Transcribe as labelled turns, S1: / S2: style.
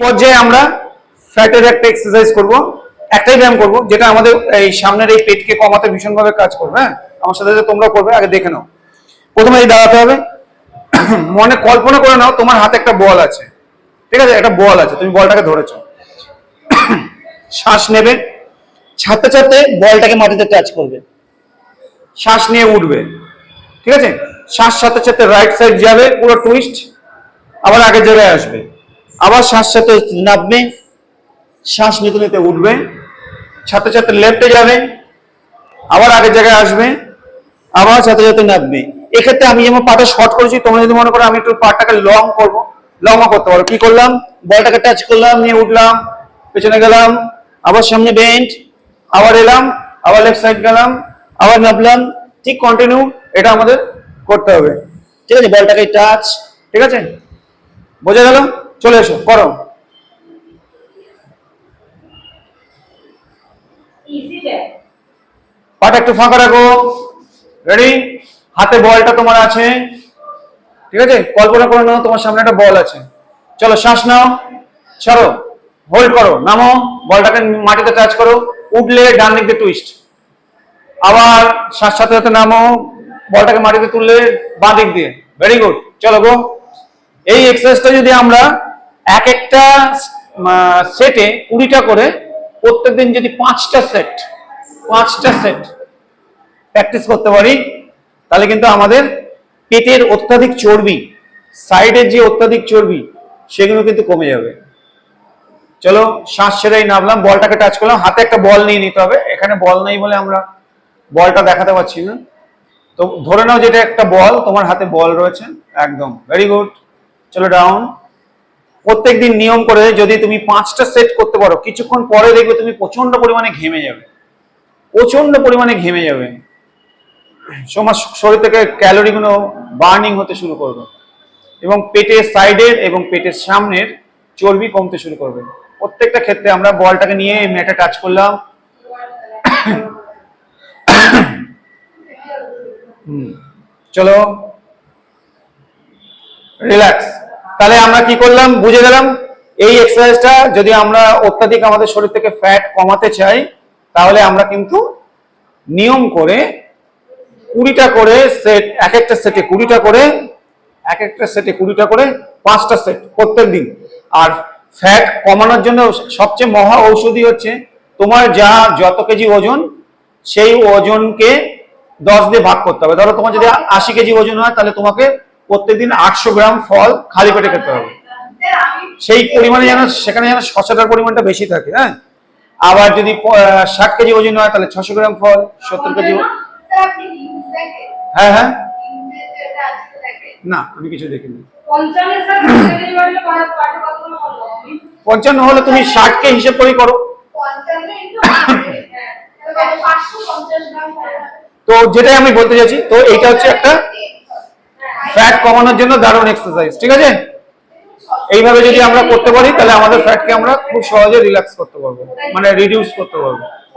S1: পর্যায়ে আমরা ফ্যাটের একটা এক্সারসাইজ করব, একটাই ব্যায়াম করব, যেটা আমাদের এই সামনের এই পেটকে কমাতে ভীষণভাবে কাজ করবে হ্যাঁ? আমার সাথে তোমরা করবে, আগে দেখে নাও। প্রথমে এই দাঁড়াতে হবে। মনে কল্পনা করে নাও, তোমার হাতে একটা বল আছে। ঠিক আছে? একটা বল আছে, তুমি বলটাকে ধরেছো। শ্বাস নেবে। ছাড়তে ছাড়তে বলটাকে মাটিতে টাচ করবে। শ্বাস নিয়ে উঠবে। ঠিক আছে? শ্বাস সাথে সাথে রাইট সাইড যাবে, পুরো টুইস্ট আবার আগের জায়গায় আসবে। আবার শ্বাস সাথে নামবে, শ্বাস নিতে নিতে উঠবে, সাথে সাথে লেফটে যাবে, আবার আগের জায়গায় আসবে, আবার সাথে সাথে নামবে। এক্ষেত্রে আমি যেমন পাটা শর্ট করেছি, তোমরা যদি মনে করো আমি একটু পাটাকে লং করব লংও করতে পারো কি করলাম? বলটাকে টাচ করলাম, নিয়ে উঠলাম, পেছনে গেলাম, আবার সামনে বেঞ্চ আবার এলাম, আবার লেফট সাইড গেলাম, আবার নামলাম। ঠিক কন্টিনিউ এটা আমাদের করতে হবে। ঠিক আছে? বলটাকে টাচ ঠিক আছে? বোঝা গেল? চলে এসো, করো। পাটা একটু ফাঁকা রাখো। রেডি হাতে বলটা তোমার আছে। ঠিক আছে? কল্পনা করে নাও, তোমার সামনে একটা বল আছে। চলো, শ্বাস নাও। ছাড়ো। হোল্ড করো। নামো। বলটাকে মাটিতে টাচ করো। উঠলে ডান দিক দিয়ে টুইস্ট আবার শ্বাস সাথে সাথে নামো। বলটাকে মাটিতে তুললে বাঁ দিক দিয়ে। ভেরি গুড চলো গো। এই এক্সারসাইজটা যদি আমরা এক একটা সেটে কুড়িটা করে প্রত্যেকদিন যদি পাঁচটা সেট পাঁচটা সেট প্র্যাকটিস করতে পারি, তাহলে কিন্তু আমাদের পেটের অত্যাধিক চর্বি সাইডের যে অত্যাধিক চর্বি, সেগুলো কিন্তু কমে যাবে। চলো, শ্বাস ছেড়েই নামলাম, বলটাকে টাচ করলাম, হাতে একটা বল নিয়ে নিতে হবে। এখানে বল নেই বলে আমরা বলটা দেখাতে পারছি না। তো ধরে নাও যেটা একটা বল, তোমার হাতে বল রয়েছে। একদম ভেরি গুড চলো ডাউন প্রত্যেকদিন নিয়ম করে যদি তুমি পাঁচটা সেট করতে পারো, কিছুক্ষণ পরে দেখবে তুমি প্রচণ্ড পরিমাণে ঘেমে যাবে। প্রচণ্ড পরিমাণে ঘেমে যাবে। তোমার শরীর থেকে ক্যালোরিগুলো বার্নিং হতে শুরু করবে এবং পেটের সাইডের এবং পেটের সামনের চর্বি কমতে শুরু করবে। প্রত্যেকটা ক্ষেত্রে আমরা বলটাকে নিয়ে ম্যাটে টাচ করলাম। চলো রিল্যাক্স তাহলে আমরা কি করলাম? বুঝে গেলাম, এই এক্সারসাইজটা যদি আমরা অত্যাধিক আমাদের শরীর থেকে ফ্যাট কমাতে চাই, তাহলে আমরা কিন্তু নিয়ম করে কুড়িটা করে সেট এক একটা সেটে কুড়িটা করে, এক একটা সেটে কুড়িটা করে পাঁচটা সেট প্রত্যেক দিন। আর ফ্যাট কমানোর জন্য সবচেয়ে মহা ঔষধি হচ্ছে তোমার যা যত কেজি ওজন, সেই ওজনকে দশ দিয়ে ভাগ করতে হবে। ধরো তোমার যদি আশি কেজি ওজন হয়, তাহলে তোমাকে প্রত্যেকদিন আটশো গ্রাম ফল খালি পেটে খেতে হবে। সেই পরিমাণে যেন সেখানে যেন শশাটার পরিমাণটা বেশি থাকে হ্যাঁ? আবার যদি ষাট কেজি ওজন হয় তাহলে ছশো গ্রাম ফল সত্তর কেজি হ্যাঁ হ্যাঁ। না আমি কিছু দেখিনি। পঞ্চান্ন হলে তুমি ষাটকে হিসেব করেই করো।
S2: হয়।
S1: তো যেটাই আমি বলতে চাইছি তো এইটা হচ্ছে একটা ফ্যাট কমানোর জন্য দারুণ এক্সারসাইজ ঠিক আছে? এইভাবে যদি আমরা করতে পারি, তাহলে আমাদের ফ্যাটকে আমরা খুব সহজে রিল্যাক্স করতে পারব মানে রিডিউস করতে পারব।